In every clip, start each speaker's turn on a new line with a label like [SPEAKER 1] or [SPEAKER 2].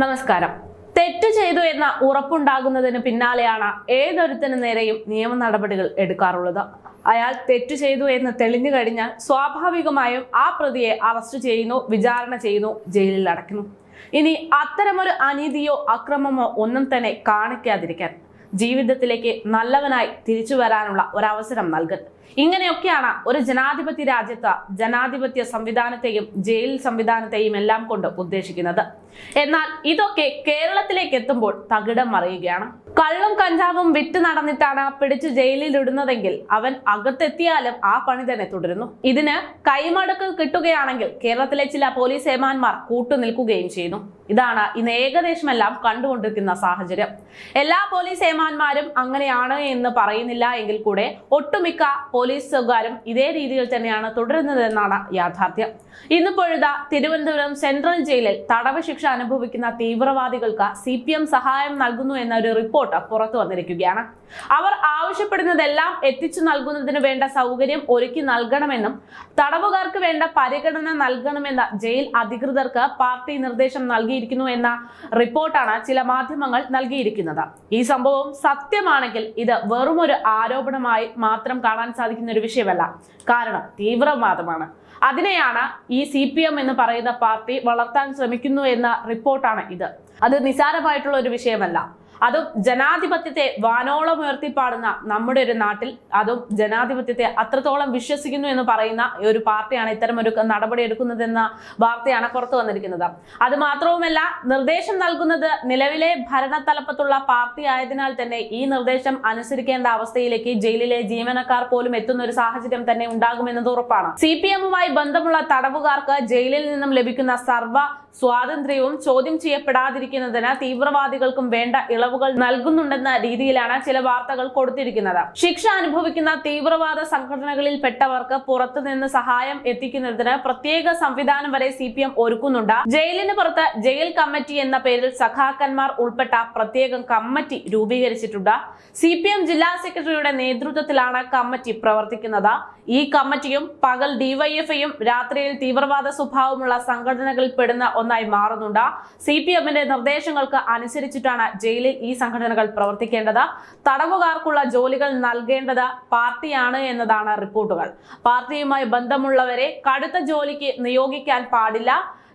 [SPEAKER 1] നമസ്കാരം. തെറ്റ് ചെയ്തു എന്ന ഉറപ്പുണ്ടാകുന്നതിന് പിന്നാലെയാണ് ഏതൊരുത്തിന് നേരെയും നിയമ നടപടികൾ എടുക്കാറുള്ളത്. അയാൾ തെറ്റ് ചെയ്തു എന്ന് തെളിഞ്ഞു കഴിഞ്ഞാൽ സ്വാഭാവികമായും ആ പ്രതിയെ അറസ്റ്റ് ചെയ്യുന്നു വിചാരണ ചെയ്യുന്നു ജയിലിൽ അടയ്ക്കുന്നു. ഇനി അത്തരമൊരു അനീതിയോ അക്രമമോ ഒന്നും തന്നെ കാണിക്കാതിരിക്കാൻ ജീവിതത്തിലേക്ക് നല്ലവനായി തിരിച്ചു വരാനുള്ള ഒരവസരം നൽകുന്നത് ഇങ്ങനെയൊക്കെയാണ് ഒരു ജനാധിപത്യ രാജ്യത്ത് ജനാധിപത്യ സംവിധാനത്തെയും ജയിൽ സംവിധാനത്തെയും എല്ലാം കൊണ്ട് ഉദ്ദേശിക്കുന്നത്. എന്നാൽ ഇതൊക്കെ കേരളത്തിലേക്ക് എത്തുമ്പോൾ തകിടം മറിയുകയാണ്. കള്ളും കഞ്ചാവും വിറ്റ് നടന്നിട്ടാണ് പിടിച്ച് ജയിലിൽ ഇടുന്നതെങ്കിൽ അവൻ അകത്തെത്തിയാലും ആ പണി തന്നെ തുടരുന്നു. ഇതിന് കൈമടക്ക് കിട്ടുകയാണെങ്കിൽ കേരളത്തിലെ ചില പോലീസ് ഏമാന്മാർ കൂട്ടുനിൽക്കുകയും ചെയ്യുന്നു. ഇതാണ് ഇന്ന് ഏകദേശം എല്ലാം കണ്ടുകൊണ്ടിരിക്കുന്ന സാഹചര്യം. എല്ലാ പോലീസ് ഏമാന്മാരും അങ്ങനെയാണ് എന്ന് പറയുന്നില്ല എങ്കിൽ കൂടെ ഒട്ടുമിക്ക പോലീസുകാരും ഇതേ രീതിയിൽ തന്നെയാണ് തുടരുന്നതെന്നാണ് യാഥാർത്ഥ്യം. ഇന്നിപ്പോഴുത തിരുവനന്തപുരം സെൻട്രൽ ജയിലിൽ തടവ് ശിക്ഷ അനുഭവിക്കുന്ന തീവ്രവാദികൾക്ക് സി സഹായം നൽകുന്നു എന്ന ഒരു റിപ്പോർട്ട് പുറത്തു വന്നിരിക്കുകയാണ്. അവർ ആവശ്യപ്പെടുന്നതെല്ലാം എത്തിച്ചു നൽകുന്നതിന് വേണ്ട സൗകര്യം ഒരുക്കി നൽകണമെന്നും തടവുകാർക്ക് വേണ്ട പരിഗണന നൽകണമെന്ന ജയിൽ അധികൃതർക്ക് പാർട്ടി നിർദ്ദേശം നൽകിയിരിക്കുന്നു എന്ന റിപ്പോർട്ടാണ് ചില മാധ്യമങ്ങൾ നൽകിയിരിക്കുന്നത്. ഈ സംഭവം സത്യമാണെങ്കിൽ ഇത് വെറുമൊരു ആരോപണമായി മാത്രം കാണാൻ സാധിക്കുന്ന ഒരു വിഷയമല്ല. കാരണം തീവ്രവാദമാണ്. അതിനെയാണ് ഈ സി പി എം എന്ന് പറയുന്ന പാർട്ടി വളർത്താൻ ശ്രമിക്കുന്നു എന്ന റിപ്പോർട്ടാണ് ഇത്. അത് നിസാരമായിട്ടുള്ള ഒരു വിഷയമല്ല. അതും ജനാധിപത്യത്തെ വാനോളം ഉയർത്തിപ്പാടുന്ന നമ്മുടെ ഒരു നാട്ടിൽ അതും ജനാധിപത്യത്തെ അത്രത്തോളം വിശ്വസിക്കുന്നു എന്ന് പറയുന്ന ഒരു പാർട്ടിയാണ് ഇത്തരം ഒരു നടപടി എടുക്കുന്നതെന്ന വാർത്തയാണ് പുറത്തു വന്നിരിക്കുന്നത്. അത് മാത്രവുമല്ല നിർദ്ദേശം നൽകുന്നത് നിലവിലെ ഭരണതലപ്പത്തുള്ള പാർട്ടി ആയതിനാൽ തന്നെ ഈ നിർദ്ദേശം അനുസരിക്കേണ്ട അവസ്ഥയിലേക്ക് ജയിലിലെ ജീവനക്കാർ പോലും എത്തുന്ന ഒരു സാഹചര്യം തന്നെ ഉണ്ടാകുമെന്നത് ഉറപ്പാണ്. സി പി ബന്ധമുള്ള തടവുകാർക്ക് ജയിലിൽ നിന്നും ലഭിക്കുന്ന സർവ സ്വാതന്ത്ര്യവും ചോദ്യം ചെയ്യപ്പെടാതിരിക്കുന്നതിന് തീവ്രവാദികൾക്കും വേണ്ട ഇളവുകൾ നൽകുന്നുണ്ടെന്ന രീതിയിലാണ് ചില വാർത്തകൾ കൊടുത്തിരിക്കുന്നത്. ശിക്ഷ അനുഭവിക്കുന്ന തീവ്രവാദ സംഘടനകളിൽ പെട്ടവർക്ക് പുറത്തുനിന്ന് സഹായം എത്തിക്കുന്നതിന് പ്രത്യേക സംവിധാനം വരെ സി പി എം ഒരുക്കുന്നുണ്ട്. ജയിലിന് പുറത്ത് ജയിൽ കമ്മിറ്റി എന്ന പേരിൽ സഖാക്കന്മാർ ഉൾപ്പെട്ട പ്രത്യേക കമ്മിറ്റി രൂപീകരിച്ചിട്ടുണ്ട്. സി പി എം ജില്ലാ സെക്രട്ടറിയുടെ നേതൃത്വത്തിലാണ് കമ്മിറ്റി പ്രവർത്തിക്കുന്നത്. ഈ കമ്മിറ്റിയും പകൽ ഡിവൈഎഫ്ഐയും രാത്രിയിൽ തീവ്രവാദ സ്വഭാവമുള്ള സംഘടനകളിൽ പെടുന്ന ഒന്നായി മാറുന്നുണ്ട്. സി പി എമ്മിന്റെ നിർദ്ദേശങ്ങൾക്ക് അനുസരിച്ചിട്ടാണ് ജയിലിൽ ഈ സംഘടനകൾ പ്രവർത്തിക്കേണ്ടത്. തടവുകാർക്കുള്ള ജോലികൾ നൽകേണ്ടത് പാർട്ടിയാണ് എന്നതാണ് റിപ്പോർട്ടുകൾ. പാർട്ടിയുമായി ബന്ധമുള്ളവരെ കടുത്ത ജോലിക്ക് നിയോഗിക്കാൻ പാടില്ല.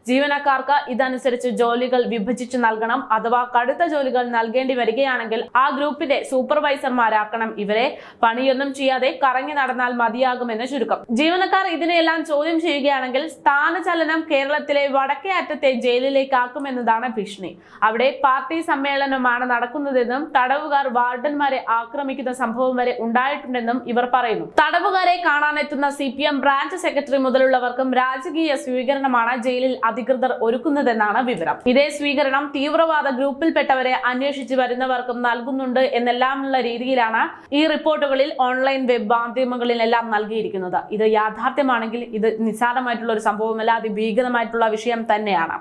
[SPEAKER 1] ജീവനക്കാർക്ക് ഇതനുസരിച്ച് ജോലികൾ വിഭജിച്ചു നൽകണം അഥവാ കടുത്ത ജോലികൾ നൽകേണ്ടി വരികയാണെങ്കിൽ ആ ഗ്രൂപ്പിന്റെ സൂപ്പർവൈസർമാരാക്കണം ഇവരെ. പണിയൊന്നും ചെയ്യാതെ കറങ്ങി നടന്നാൽ മതിയാകുമെന്ന് ചുരുക്കം. ജീവനക്കാർ ഇതിനെയെല്ലാം ചോദ്യം ചെയ്യുകയാണെങ്കിൽ സ്ഥാനചലനം കേരളത്തിലെ വടക്കേ അറ്റത്തെ ജയിലിലേക്കാക്കുമെന്നതാണ് ഭീഷണി. അവിടെ പാർട്ടി സമ്മേളനമാണ് നടക്കുന്നതെന്നും തടവുകാർ വാർഡന്മാരെ ആക്രമിക്കുന്ന സംഭവം വരെ ഉണ്ടായിട്ടുണ്ടെന്നും ഇവർ പറയുന്നു. തടവുകാരെ കാണാനെത്തുന്ന സി ബ്രാഞ്ച് സെക്രട്ടറി മുതലുള്ളവർക്കും രാജകീയ സ്വീകരണമാണ് ജയിലിൽ അധികൃതർ ഒരുക്കുന്നതെന്നാണ് വിവരം. ഇതേ സ്വീകരണം തീവ്രവാദ ഗ്രൂപ്പിൽപ്പെട്ടവരെ അന്വേഷിച്ചു വരുന്നവർക്കും നൽകുന്നുണ്ട് എന്നെല്ലാമുള്ള രീതിയിലാണ് ഈ റിപ്പോർട്ടുകളിൽ ഓൺലൈൻ വെബ് മാധ്യമങ്ങളിലെല്ലാം നൽകിയിരിക്കുന്നത്. ഇത് യാഥാർത്ഥ്യമാണെങ്കിൽ ഇത് നിസ്സാരമായിട്ടുള്ള ഒരു സംഭവമല്ല അതിഭീകരമായിട്ടുള്ള വിഷയം തന്നെയാണ്.